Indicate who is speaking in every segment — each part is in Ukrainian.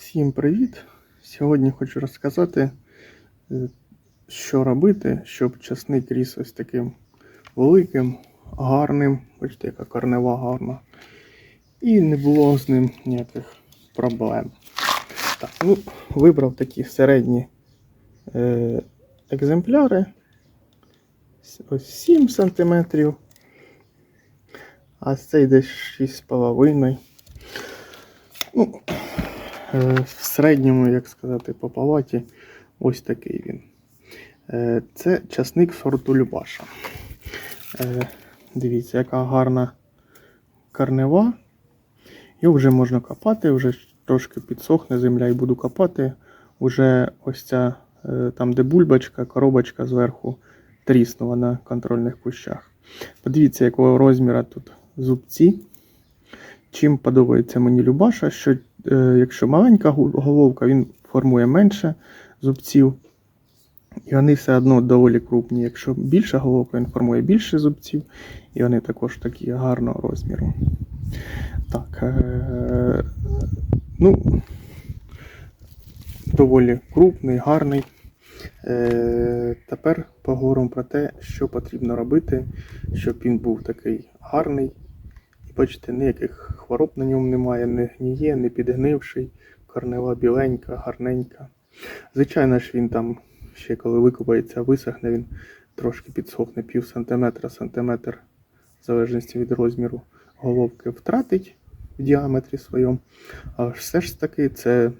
Speaker 1: Всім привіт! Сьогодні хочу розказати, е, що робити, щоб часник ріс ось таким великим, гарним, бачите, яка корнева гарна. І не було з ним ніяких проблем. Так, ну, вибрав такі середні е, екземпляри. Ось 7 см. А цей десь 6,5 Ну, В середньому, як сказати, по палаті, ось такий він. Е, Це часник сорту Любаша. Е, Дивіться, яка гарна корнева. Його вже можна копати, вже трошки підсохне земля і буду копати. Уже ось ця, е, там, де бульбочка, коробочка зверху тріснула на контрольних кущах. Подивіться, якого розміру тут зубці. Чим подобається мені Любаша, що е, якщо маленька головка, він формує менше зубців. І вони все одно доволі крупні. Якщо більша головка, він формує більше зубців, і вони також такі гарного розміру. Так. Е- ну, доволі крупний, гарний. Е- тепер поговоримо про те, що потрібно робити, щоб він був такий гарний. Бачите, ніяких хвороб на ньому немає, не гніє, не підгнивший, корнева біленька, гарненька. Звичайно ж, він там ще коли викопається, висохне, він трошки підсохне пів сантиметра, сантиметр, в залежності від розміру головки, втратить в діаметрі своєму. А все ж таки це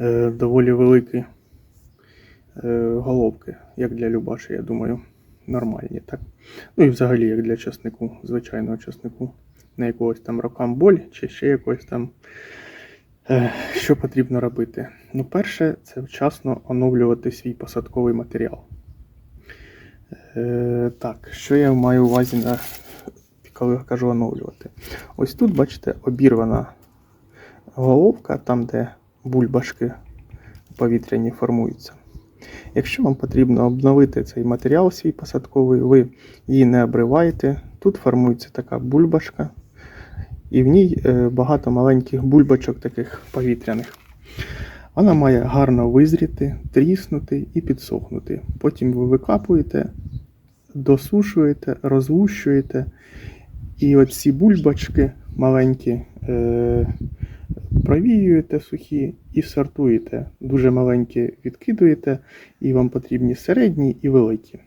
Speaker 1: е, доволі великі е, головки, як для Любаші, я думаю, нормальні, так? Ну і взагалі, як для часнику, звичайного часнику, не якогось там рокамболь чи ще якогось там. Е, Що потрібно робити? Ну, перше, це вчасно оновлювати свій посадковий матеріал. Е, так, що я маю увазі, на, коли я кажу оновлювати? Ось тут, бачите, обірвана головка, там, де бульбашки повітряні формуються. Якщо вам потрібно обновити цей матеріал свій посадковий, ви її не обриваєте. Тут формується така бульбашка, і в ній е, багато маленьких бульбачок таких повітряних. Вона має гарно визріти, тріснути і підсохнути. Потім ви викапуєте, досушуєте, розгущуєте. І оці бульбачки маленькі е, провіюєте сухі і сортуєте. Дуже маленькі відкидуєте, і вам потрібні середні і великі.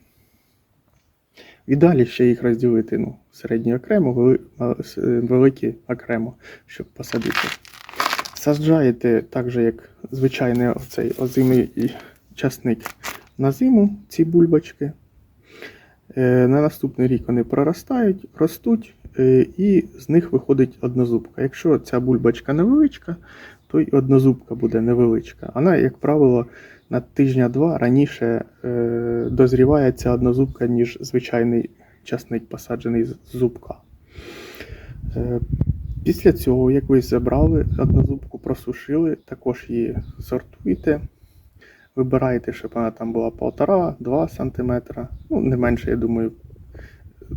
Speaker 1: І далі ще їх розділити. Ну, середні окремо, е, великі окремо, щоб посадити. Саджаєте так же, як звичайний оцей озимий часник на зиму, ці бульбочки. Е, На наступний рік вони проростають, ростуть, і з них виходить однозубка. Якщо ця бульбочка невеличка, то й однозубка буде невеличка. Вона, як правило, на тижня-два раніше е, дозріває ця однозубка, ніж звичайний часник посаджений з зубка. Е, після цього, як ви забрали однозубку, просушили, також її сортуєте. Вибираєте, щоб вона там була 1,5-2 см. Ну, не менше, я думаю,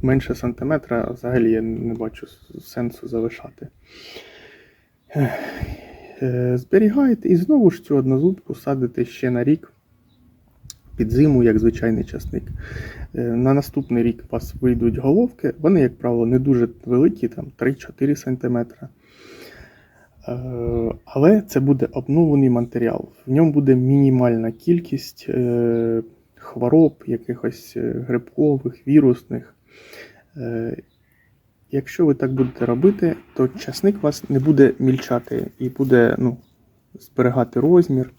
Speaker 1: менше сантиметра взагалі я не бачу сенсу залишати. Е, Зберігаєте і знову ж цю однозубку садите ще на рік під зиму, як звичайний часник. Е, На наступний рік у вас вийдуть головки. Вони, як правило, не дуже великі, там 3-4 см. Але це буде обновлений матеріал. В ньому буде мінімальна кількість е, хвороб, якихось е, грибкових, вірусних. Е, Якщо ви так будете робити, то часник вас не буде мільчати і буде ну, зберігати розмір.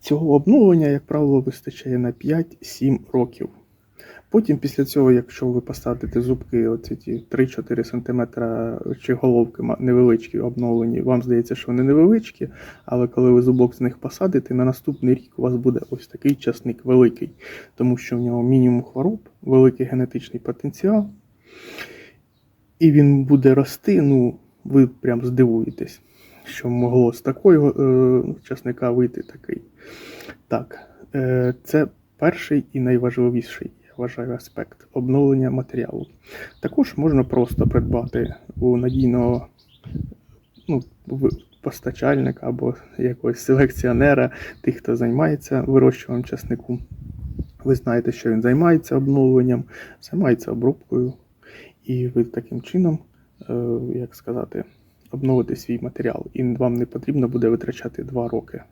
Speaker 1: Цього обновлення, як правило, вистачає на 5-7 років. Потім, після цього, якщо ви посадите зубки, оці ті 3-4 см чи головки невеличкі обновлені, вам здається, що вони невеличкі, але коли ви зубок з них посадите, на наступний рік у вас буде ось такий часник великий, тому що в нього мінімум хвороб, великий генетичний потенціал. І він буде рости, ну, ви прям здивуєтесь, що могло з такого е, часника вийти такий. Так, е, це перший і найважливіший, вважаю, аспект обновлення матеріалу. Також можна просто придбати у надійного ну, постачальника або якогось селекціонера, тих, хто займається вирощуванням часнику. Ви знаєте, що він займається обновленням, займається обробкою, і ви таким чином, е, як сказати, обновите свій матеріал. І вам не потрібно буде витрачати 2 роки.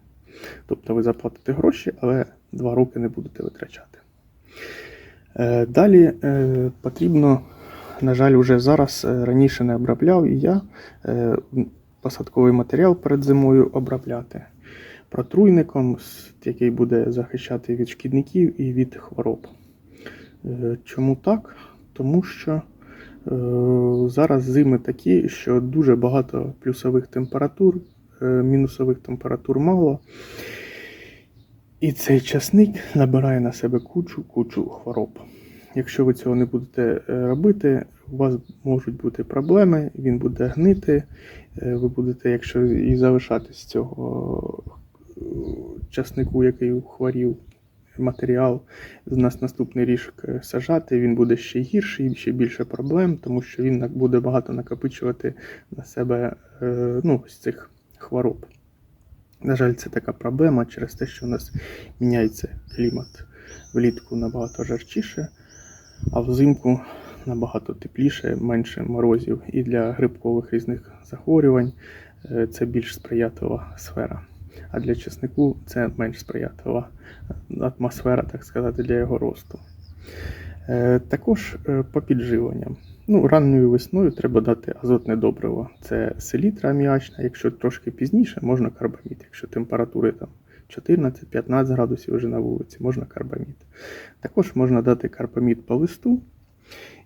Speaker 1: Тобто ви заплатите гроші, але 2 роки не будете витрачати. Е, Далі е, потрібно, на жаль, вже зараз е, раніше не обробляв і я посадковий матеріал перед зимою обробляти протруйником, який буде захищати від шкідників і від хвороб. Чому так? Тому що зараз зими такі, що дуже багато плюсових температур, мінусових температур мало. І цей часник набирає на себе кучу кучу хвороб. Якщо ви цього не будете е, робити, у вас можуть бути проблеми, він буде гнити, е, ви будете, якщо і залишатись цього е, часнику, який хворів матеріал, з нас наступний ріжок сажати, він буде ще гірший, ще більше проблем, тому що він буде багато накопичувати на себе ну, ось цих хвороб. На жаль, це така проблема через те, що у нас міняється клімат влітку набагато жарчіше, а взимку набагато тепліше, менше морозів. І для грибкових різних захворювань е, це більш сприятлива сфера. А для чеснику це менш сприятлива атмосфера, так сказати, для його росту. Е, Також е, по підживленням. Ну, ранньою весною треба дати азотне добриво. Це селітра аміачна, якщо трошки пізніше, можна карбамід. Якщо температури там 14-15 градусів вже на вулиці, можна карбамід. Також можна дати карбамід по листу.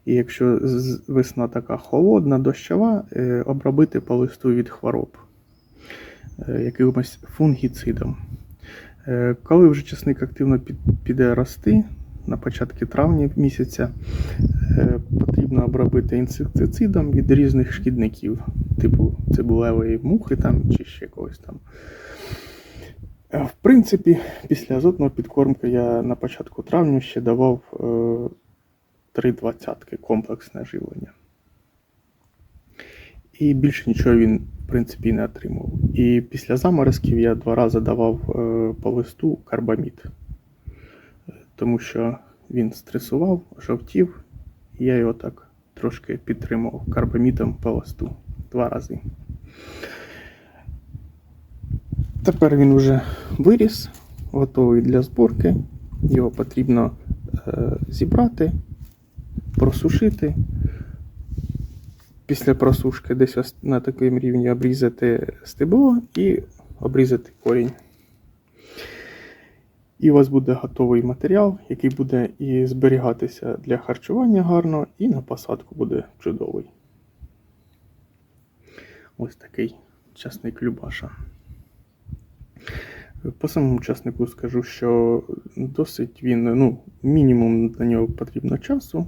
Speaker 1: І якщо весна така холодна, дощова, е, обробити по листу від хвороб е, якимось фунгіцидом. Е, Коли вже часник активно піде рости, на початку травня місяця, потрібно обробити інсектицидом від різних шкідників, типу цибулевої мухи там, чи ще когось там. Е, В принципі, після азотного підкормки я на початку травня ще давав е, три двадцятки комплексне живлення. І більше нічого він, в принципі, не отримав. І після заморозків я два рази давав е, по листу карбамід, Е, тому що він стресував, жовтів, я його так трошки підтримував карбамідом по листу два рази. Тепер він вже виріс, готовий для зборки. Його потрібно е, зібрати, просушити. Після просушки десь на такому рівні обрізати стебло і обрізати корінь. І у вас буде готовий матеріал, який буде і зберігатися для харчування гарно, і на посадку буде чудовий. Ось такий часник Любаша. По самому часнику скажу, що досить він, ну, мінімум на нього потрібно часу.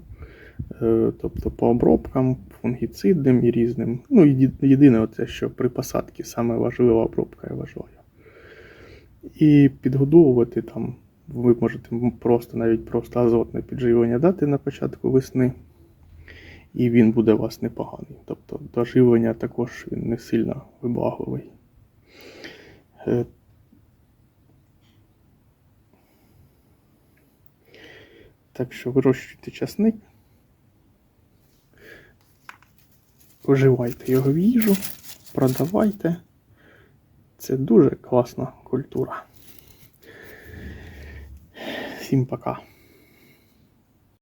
Speaker 1: Е, Тобто по обробкам, фунгіцидним і різним. Ну, єдине, оце, що при посадці саме важлива обробка, я вважаю. І підгодовувати там, ви можете просто навіть просто азотне підживлення дати на початку весни, і він буде у вас непоганий. Тобто до живлення також він не сильно вибагливий. Е, Так що вирощуйте часник. Вживайте його в їжу, продавайте. Це дуже класна культура. Всім пока.